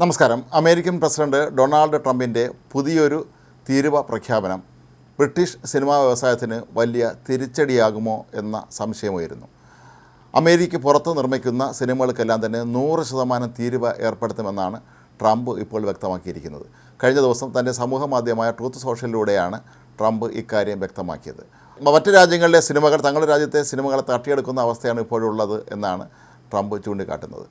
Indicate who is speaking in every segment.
Speaker 1: നമസ്കാരം. American president Donald ട്രംപിന്റെ പുതിയൊരു തീരുവ പ്രഖ്യാപനം ബ്രിട്ടീഷ് സിനിമാ വ്യവസായത്തിന് വലിയ തിരിച്ചടിയാകുമോ എന്ന സംശയമായിരുന്നു അമേരിക്ക പുറത്ത് നിർമ്മിക്കുന്ന സിനിമകൾക്കെല്ലാം തന്നെ നൂറ് ശതമാനം തീരുവ ഏർപ്പെടുത്തുമെന്നാണ് ട്രംപ് ഇപ്പോൾ വ്യക്തമാക്കിയിരിക്കുന്നത്. കഴിഞ്ഞ ദിവസം തന്റെ സമൂഹ മാധ്യമമായ ട്രൂത്ത് സോഷ്യലിലൂടെയാണ് ട്രംപ് ഇക്കാര്യം വ്യക്തമാക്കിയത്. മറ്റ് രാജ്യങ്ങളിലെ സിനിമകൾ തങ്ങളുടെ രാജ്യത്തെ സിനിമകളെ തട്ടിയെടുക്കുന്ന അവസ്ഥയാണ് ഇപ്പോഴുള്ളത് എന്നാണ് ട്രംപ് ചൂണ്ടിക്കാട്ടുന്നത്.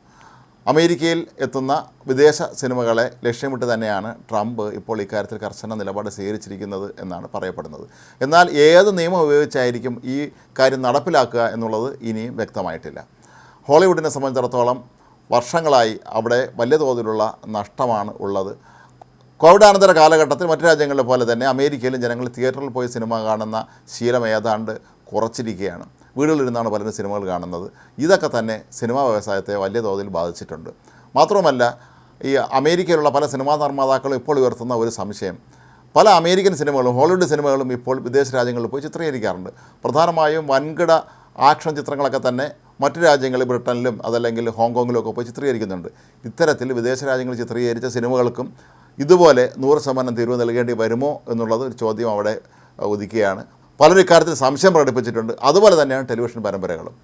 Speaker 1: അമേരിക്കയിൽ എത്തുന്ന വിദേശ സിനിമകളെ ലക്ഷ്യമിട്ട് തന്നെയാണ് ട്രംപ് ഇപ്പോൾ ഇക്കാര്യത്തിൽ കർശന നിലപാട് സ്വീകരിച്ചിരിക്കുന്നത് എന്നാണ് പറയപ്പെടുന്നത്. എന്നാൽ ഏത് നിയമം ഉപയോഗിച്ചായിരിക്കും ഈ കാര്യം നടപ്പിലാക്കുക എന്നുള്ളത് ഇനിയും വ്യക്തമായിട്ടില്ല. ഹോളിവുഡിനെ സംബന്ധിച്ചിടത്തോളം വർഷങ്ങളായി അവിടെ വലിയ തോതിലുള്ള നഷ്ടമാണ് ഉള്ളത്. കോവിഡാനന്തര കാലഘട്ടത്തിൽ മറ്റു രാജ്യങ്ങളിലെ പോലെ തന്നെ അമേരിക്കയിലും ജനങ്ങൾ തിയേറ്ററിൽ പോയി സിനിമ കാണുന്ന ശീലം ഏതാണ്ട് കുറച്ചിരിക്കുകയാണ്. വീടുകളിലിരുന്നാണ് പലരും സിനിമകൾ കാണുന്നത്. ഇതൊക്കെ തന്നെ സിനിമാ വ്യവസായത്തെ വലിയ തോതിൽ ബാധിച്ചിട്ടുണ്ട്. മാത്രവുമല്ല ഈ അമേരിക്കയിലുള്ള പല സിനിമാ നിർമ്മാതാക്കളും ഇപ്പോൾ ഉയർത്തുന്ന ഒരു സംശയം. പല അമേരിക്കൻ സിനിമകളും ഹോളിവുഡ് സിനിമകളും ഇപ്പോൾ വിദേശ രാജ്യങ്ങളിൽ പോയി ചിത്രീകരിക്കാറുണ്ട്. പ്രധാനമായും വൻകിട ആക്ഷൻ ചിത്രങ്ങളൊക്കെ തന്നെ മറ്റു രാജ്യങ്ങളിൽ ബ്രിട്ടനിലും അതല്ലെങ്കിൽ ഹോങ്കോങ്ങിലും ഒക്കെ പോയി ചിത്രീകരിക്കുന്നുണ്ട്. ഇത്തരത്തിൽ വിദേശ രാജ്യങ്ങളിൽ ചിത്രീകരിച്ച സിനിമകൾക്കും ഇതുപോലെ നൂറ് ശതമാനം തീരുവ നൽകേണ്ടി വരുമോ എന്നുള്ളത് ഒരു ചോദ്യം അവിടെ ഉദിക്കുകയാണ്. പലരും ഇക്കാര്യത്തിൽ സംശയം പ്രകടിപ്പിച്ചിട്ടുണ്ട്. അതുപോലെ തന്നെയാണ് ടെലിവിഷൻ പരമ്പരകളും.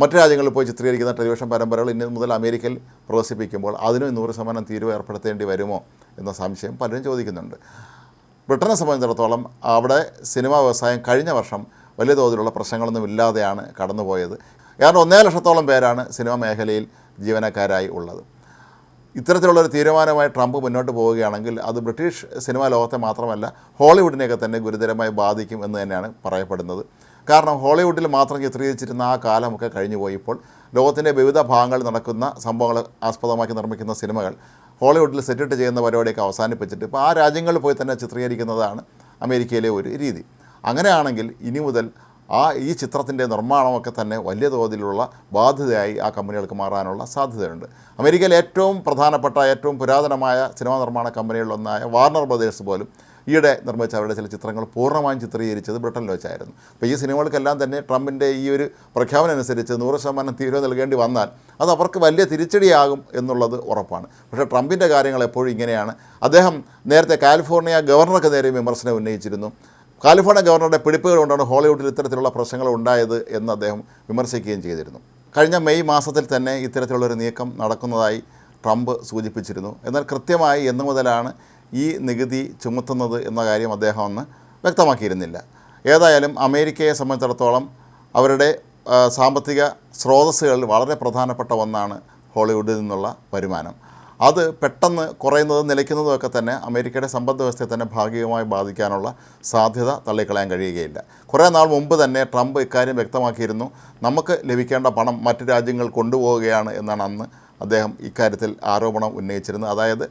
Speaker 1: മറ്റു രാജ്യങ്ങളിൽ പോയി ചിത്രീകരിക്കുന്ന ടെലിവിഷൻ പരമ്പരകൾ ഇന്ന് മുതൽ അമേരിക്കയിൽ പ്രദർശിപ്പിക്കുമ്പോൾ അതിനും നൂറ് ശതമാനം തീരുവ ഏർപ്പെടുത്തേണ്ടി വരുമോ എന്ന സംശയം പലരും ചോദിക്കുന്നുണ്ട്. ബ്രിട്ടനെ സംബന്ധിച്ചിടത്തോളം അവിടെ സിനിമാ വ്യവസായം കഴിഞ്ഞ വർഷം വലിയ തോതിലുള്ള പ്രശ്നങ്ങളൊന്നും ഇല്ലാതെയാണ് കടന്നുപോയത്. ഏതാണ്ട് ഒന്നേ ലക്ഷത്തോളം പേരാണ് സിനിമാ മേഖലയിൽ ജീവനക്കാരായി ഉള്ളത്. ഇത്തരത്തിലുള്ളൊരു തീരുമാനമായി ട്രംപ് മുന്നോട്ട് പോവുകയാണെങ്കിൽ അത് ബ്രിട്ടീഷ് സിനിമാ ലോകത്തെ മാത്രമല്ല ഹോളിവുഡിനെയൊക്കെ തന്നെ ഗുരുതരമായി ബാധിക്കും എന്ന് തന്നെയാണ് പറയപ്പെടുന്നത്. കാരണം ഹോളിവുഡിൽ മാത്രം ചിത്രീകരിച്ചിരുന്ന ആ കാലമൊക്കെ കഴിഞ്ഞു പോയി ഇപ്പോൾ ലോകത്തിന്റെ വിവിധ ഭാഗങ്ങളിൽ നടക്കുന്ന സംഭവങ്ങൾ ആസ്പദമാക്കി നിർമ്മിക്കുന്ന സിനിമകൾ ഹോളിവുഡിൽ സെറ്റിട്ട് ചെയ്യുന്ന പരിപാടിയൊക്കെ അവസാനിപ്പിച്ചിട്ട് ഇപ്പോൾ ആ രാജ്യങ്ങളിൽ പോയി തന്നെ ചിത്രീകരിക്കുന്നതാണ് അമേരിക്കയിലെ ഒരു രീതി. അങ്ങനെയാണെങ്കിൽ ഇനി മുതൽ ആ ഈ ചിത്രത്തിന്റെ നിർമ്മാണമൊക്കെ തന്നെ വലിയ തോതിലുള്ള ബാധ്യതയായി ആ കമ്പനികൾക്ക് മാറാനുള്ള സാധ്യതയുണ്ട്. അമേരിക്കയിലെ ഏറ്റവും പ്രധാനപ്പെട്ട ഏറ്റവും പുരാതനമായ സിനിമാ നിർമ്മാണ കമ്പനികളിലൊന്നായ വാർണർ ബ്രദേഴ്സ് പോലും ഈയിടെ നിർമ്മിച്ച അവരുടെ ചില ചിത്രങ്ങൾ പൂർണമായും ചിത്രീകരിച്ചത് ബ്രിട്ടനിൽ വെച്ചായിരുന്നു. അപ്പോൾ ഈ സിനിമകൾക്കെല്ലാം തന്നെ ട്രംപിന്റെ ഈ ഒരു പ്രഖ്യാപനം അനുസരിച്ച് നൂറ് ശതമാനം തീരുവ നൽകേണ്ടി വന്നാൽ അത് അവർക്ക് വലിയ തിരിച്ചടിയാകും എന്നുള്ളത് ഉറപ്പാണ്. പക്ഷേ ട്രംപിന്റെ കാര്യങ്ങൾ എപ്പോഴും ഇങ്ങനെയാണ്. അദ്ദേഹം നേരത്തെ കാലിഫോർണിയ ഗവർണർക്ക് നേരെ വിമർശനം ഉന്നയിച്ചിരുന്നു. കാലിഫോർണിയ ഗവർണറുടെ പിടിപ്പുകൾ കൊണ്ടാണ് ഹോളിവുഡിൽ ഇത്തരത്തിലുള്ള പ്രശ്നങ്ങൾ ഉണ്ടായത് എന്ന് അദ്ദേഹം വിമർശിക്കുകയും ചെയ്തിരുന്നു. കഴിഞ്ഞ മെയ് മാസത്തിൽ തന്നെ ഇത്തരത്തിലുള്ളൊരു നീക്കം നടക്കുന്നതായി ട്രംപ് സൂചിപ്പിച്ചിരുന്നു. എന്നാൽ കൃത്യമായി എന്നു മുതലാണ് ഈ നികുതി ചുമത്തുന്നത് എന്ന കാര്യം അദ്ദേഹം അന്ന് വ്യക്തമാക്കിയിരുന്നില്ല. ഏതായാലും അമേരിക്കയെ സംബന്ധിച്ചിടത്തോളം അവരുടെ സാമ്പത്തിക സ്രോതസ്സുകളിൽ വളരെ പ്രധാനപ്പെട്ട ഒന്നാണ് ഹോളിവുഡിൽ നിന്നുള്ള വരുമാനം. അത് പെട്ടെന്ന് കുറയുന്നതും നിലയ്ക്കുന്നതും ഒക്കെ തന്നെ അമേരിക്കയുടെ സമ്പദ് വ്യവസ്ഥയെ തന്നെ ഭാഗികമായി ബാധിക്കാനുള്ള സാധ്യത തള്ളിക്കളയാൻ കഴിയുകയില്ല. കുറേ നാൾ മുമ്പ് തന്നെ ട്രംപ് ഇക്കാര്യം വ്യക്തമാക്കിയിരുന്നു. നമുക്ക് ലഭിക്കേണ്ട പണം മറ്റു രാജ്യങ്ങൾ കൊണ്ടുപോവുകയാണ് എന്നാണ് അന്ന് അദ്ദേഹം ഇക്കാര്യത്തിൽ ആരോപണം ഉന്നയിച്ചിരുന്നത്. അതായത്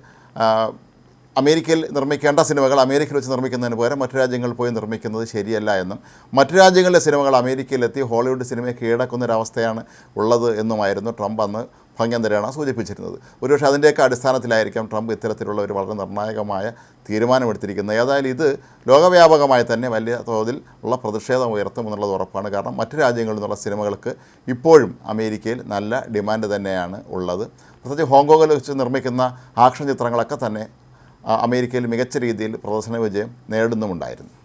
Speaker 1: അമേരിക്കയിൽ നിർമ്മിക്കേണ്ട സിനിമകൾ അമേരിക്കയിൽ വെച്ച് നിർമ്മിക്കുന്നതിന് പകരം മറ്റു രാജ്യങ്ങളിൽ പോയി നിർമ്മിക്കുന്നത് ശരിയല്ല എന്നും മറ്റു രാജ്യങ്ങളിലെ സിനിമകൾ അമേരിക്കയിലെത്തി ഹോളിവുഡ് സിനിമയെ കീഴടക്കുന്നൊരവസ്ഥയാണ് ഉള്ളത് എന്നുമായിരുന്നു ട്രംപ് അന്ന് ഭംഗ്യന്തരാണ് സൂചിപ്പിച്ചിരുന്നത്. ഒരുപക്ഷെ അതിന്റെയൊക്കെ അടിസ്ഥാനത്തിലായിരിക്കാം ട്രംപ് ഇത്തരത്തിലുള്ള ഒരു വളരെ നിർണായകമായ തീരുമാനമെടുത്തിരിക്കുന്നത്. ഏതായാലും ഇത് ലോകവ്യാപകമായി തന്നെ വലിയ തോതിൽ ഉള്ള പ്രതിഷേധം ഉയർത്തുമെന്നുള്ളത് ഉറപ്പാണ്. കാരണം മറ്റു രാജ്യങ്ങളിൽ നിന്നുള്ള സിനിമകൾക്ക് ഇപ്പോഴും അമേരിക്കയിൽ നല്ല ഡിമാൻഡ് തന്നെയാണ് ഉള്ളത്. പ്രത്യേകിച്ച് ഹോങ്കോങ്ങിൽ വെച്ച് നിർമ്മിക്കുന്ന ആക്ഷൻ ചിത്രങ്ങളൊക്കെ തന്നെ അമേരിക്കയിൽ മികച്ച രീതിയിൽ പ്രദർശന വിജയം നേടുന്നുമുണ്ടായിരുന്നു.